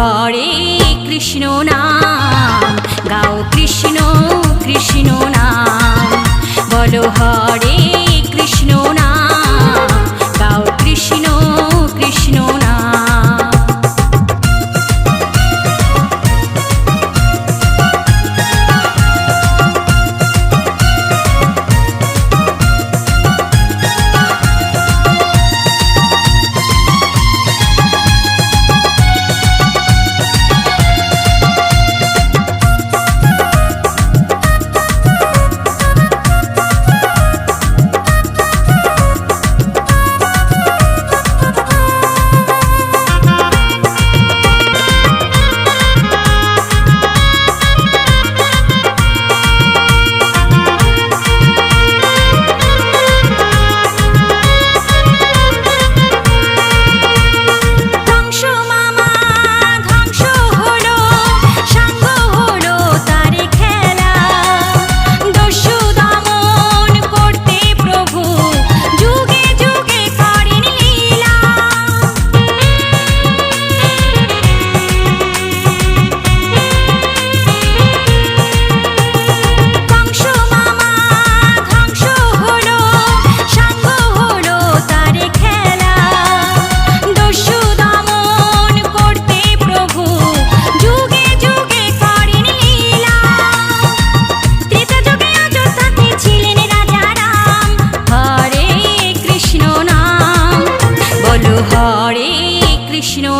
হরে কৃষ্ণ না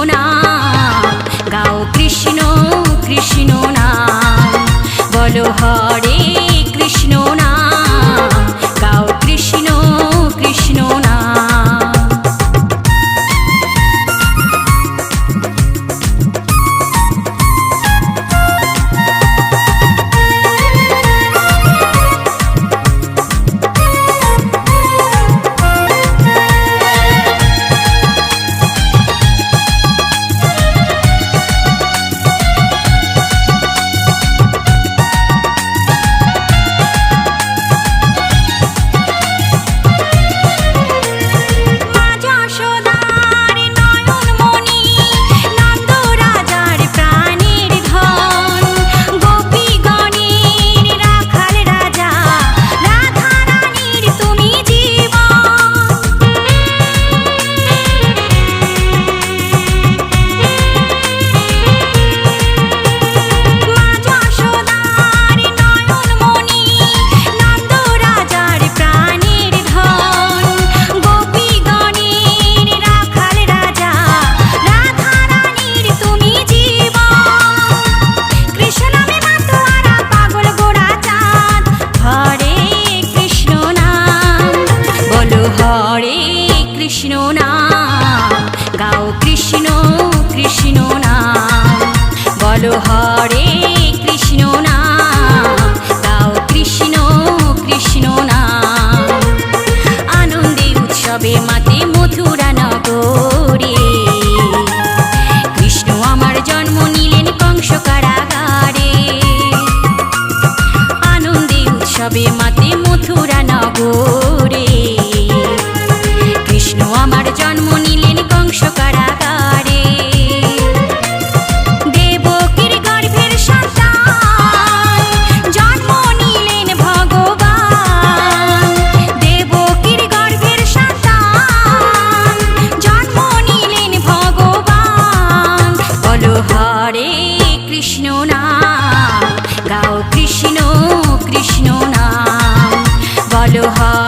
নাম গাও কৃষ্ণ কৃষ্ণ নাম। বলো হরে কৃষ্ণ কৃষ্ণ নাম গাও কৃষ্ণ কৃষ্ণ নাম। বলো হরে কৃষ্ণ নাম গাও কৃষ্ণ কৃষ্ণ নাম বলো হয়